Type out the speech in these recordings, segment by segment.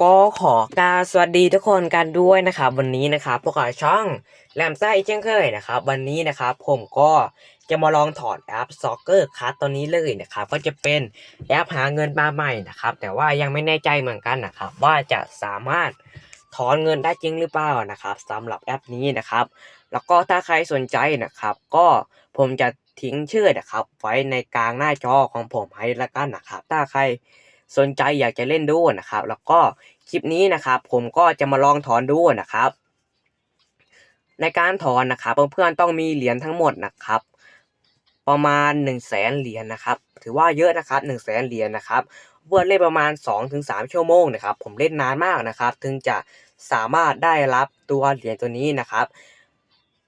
ก็ขอการสวัสดีทุกคนกันด้วยนะครับวันนี้นะครับพวกเราช่องแหลมซ่าอีกเช่นเคยนะครับวันนี้นะครับผมก็จะมาลองถอดแอป Soccer Card ตัวนี้เลยนะครับก็จะเป็นแอปหาเงินมาใหม่นะครับแต่ว่ายังไม่แน่ใจเหมือนกันนะครับว่าจะสามารถถอนเงินได้จริงหรือเปล่านะครับสำหรับแอปนี้นะครับ แล้วก็ถ้าใครสนใจนะครับ ก็ผมจะทิ้งชื่อนะครับ ไว้ในกลางหน้าจอของผมให้ละกันนะครับ ถ้าใคร สนใจอยากจะเล่นดูนะครับ แล้วก็คลิปนี้นะครับ ผมก็จะมาลองถอนดูนะครับ ในการถอนนะครับเพื่อนๆต้องมีเหรียญทั้งหมดนะครับ ประมาณ1นึ่งแสนเหรียญนะครับ ถือว่าเยอะนะครับ1นึ่งแสนเหรียญนะครับเพื่อนเล่นประมาณ 2-3 ชั่วโมงนะครับ ผมเล่นนานมากนะครับ ถึงจะสามารถได้รับตัวเหรียญตัวนี้นะครับ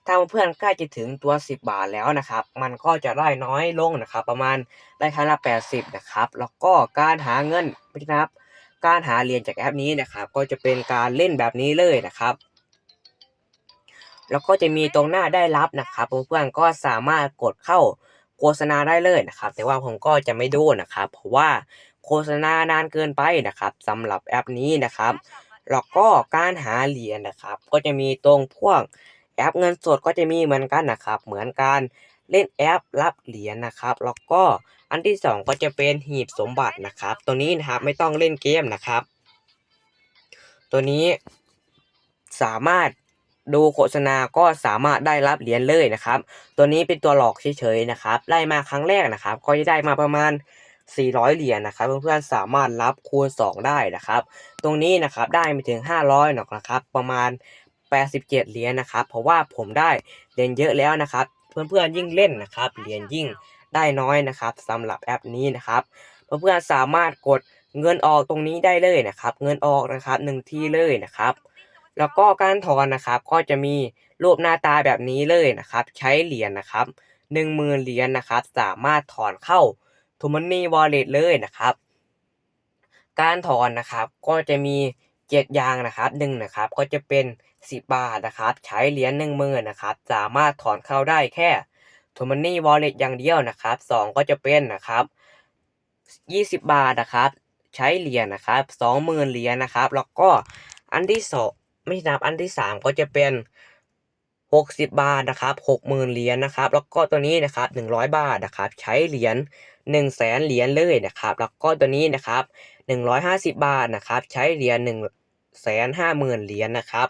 ถ้าเพื่อนใกล้จะถึงตัว 10 บาทแล้วนะครับ มันก็จะได้น้อยลงนะครับ ประมาณได้ครั้งละ80 นะครับ แล้วก็การหาเงินนะครับ การหาเหรียญจากแอปนี้นะครับ ก็จะเป็นการเล่นแบบนี้เลยนะครับ แล้วก็จะมีตรงหน้าได้รับนะครับเพื่อนๆก็สามารถกดเข้าโฆษณาได้เลยนะครับ แต่ว่าผมก็จะไม่ดูนะครับ เพราะว่าโฆษณานานเกินไปนะครับสำหรับแอปนี้นะครับ แล้วก็การหาเหรียญนะครับ ก็จะมีตรงพวก แอปเงินสดก็จะมีเหมือนกันนะครับ เหมือนการเล่นแอปรับเหรียญนะครับ แล้วก็อันที่สองก็จะเป็นหีบสมบัตินะครับ ตัวนี้นะครับไม่ต้องเล่นเกมนะครับ ตัวนี้สามารถดูโฆษณาก็สามารถได้รับเหรียญเลยนะครับ ตัวนี้เป็นตัวหลอกเฉยๆนะครับ ได้มาครั้งแรกนะครับ ก็จะได้มาประมาณ 400 เหรียญนะครับเพื่อนๆสามารถรับคูณ 2 ได้นะครับ ตรงนี้นะครับได้ไม่ถึง 500หรอกนะครับ ประมาณ 87 เหรียญนะครับ เพราะว่าผมได้เหรียญเยอะแล้วนะครับ เพื่อนๆยิ่งเล่นนะครับ เหรียญยิ่งได้น้อยนะครับสำหรับแอปนี้นะครับ เพื่อนๆสามารถกดเงินออกตรงนี้ได้เลยนะครับ เงินออกนะครับหนึ่งที่เลยนะครับ แล้วก็การถอนนะครับ ก็จะมีรูปหน้าตาแบบนี้เลยนะครับ ใช้เหรียญนะครับหนึ่งหมื่นเหรียญนะครับ สามารถถอนเข้า t ูมันนี่วอลเล็ตเลยนะครับ การถอนนะครับก็จะมี เจ็ดอย่างนะครับหนึ่งนะครับก็จะเป็นสิบบาทนะครับ ใช้เหรียญหนึ่งมื่นนะครับ สามารถถอนเข้าได้แค่ t ูมันนี่วอลเล็ตอย่างเดียวนะครับสองก็จะเป็นนะครับยี่สิบบาทนะครับ ใช้เหรียญนะครับสองหมื่นเหรียญนะครับ แล้วก็อันที่สองไม่นับอันที่สามก็จะเป็น หกสิบบาทนะครับหกหมื่นเหรียญนะครับ แล้วก็ตัวนี้นะครับหนึ่งร้อยบาทนะครับ ใช้เหรียญหนึ่งแสนเหรียญเลยนะครับ แล้วก็ตัวนี้นะครับหนึ่งร้อยห้าสิบบาทนะครับ ใช้เหรียญหนึ่งแสนห้าหมื่นเหรียญนะครับ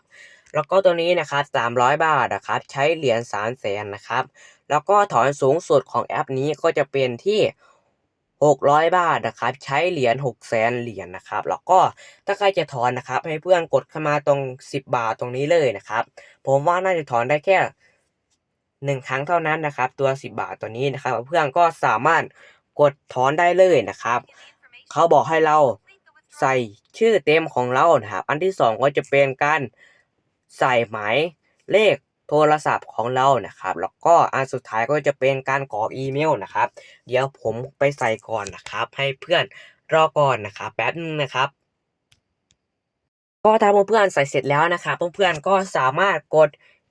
แล้วก็ตัวนี้นะครับสามร้อยบาทนะครับ ใช้เหรียญสามแสนนะครับ แล้วก็ถอนสูงสุดของแอปนี้ก็จะเป็นที่ 600 บาทนะครับ ใช้เหรียญ6แสนเหรียญนะครับ แล้วก็ถ้าใครจะถอนนะครับ ให้เพื่อนกดเข้ามาตรง 10 บาทตรงนี้เลยนะครับ ผมว่าน่าจะถอนได้แค่หนึ่งครั้งเท่านั้นนะครับ ตัว 10 บาทตัวนี้นะครับ เพื่อนก็สามารถกดถอนได้เลยนะครับ เขาบอกให้เราใส่ชื่อเต็มของเรานะครับ อันที่สองก็จะเป็นการใส่หมายเลข โทรศัพท์ของเรานะครับ แล้วก็อันสุดท้ายก็จะเป็นการกรอกอีเมลนะครับ เดี๋ยวผมไปใส่ก่อนนะครับ ให้เพื่อนรอก่อนนะครับแป๊บนึงนะครับ ก็ถ้าเพื่อนใส่เสร็จแล้วนะครับเพื่อนๆก็สามารถกด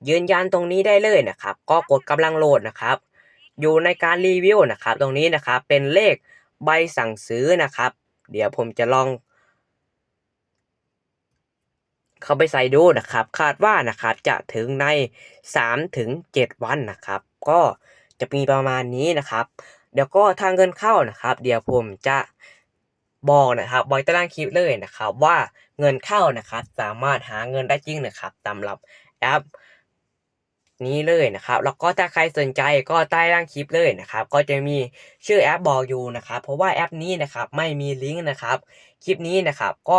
ยืนยันตรงนี้ได้เลยนะครับ ก็กดกำลังโหลดนะครับ อยู่ในการรีวิวนะครับ ตรงนี้นะครับเป็นเลขใบสั่งซื้อนะครับ เดี๋ยวผมจะลอง เข้าไปใส่ดูนะครับ คาดว่านะครับจะถึงใน3ถึง7วันนะครับ ก็จะมีประมาณนี้นะครับ เดี๋ยวก็ทางเงินเข้านะครับ เดี๋ยวผมจะบอกนะครับไว้ใต้ล่างคลิปเลยนะครับ ว่าเงินเข้านะครับ สามารถหาเงินได้จริงนะครับสำหรับแอปนี้เลยนะครับ แล้วก็ถ้าใครสนใจก็ใต้ล่างคลิปเลยนะครับ ก็จะมีชื่อแอปบอกอยู่นะครับ เพราะว่าแอปนี้นะครับไม่มีลิงก์นะครับ คลิปนี้นะครับก็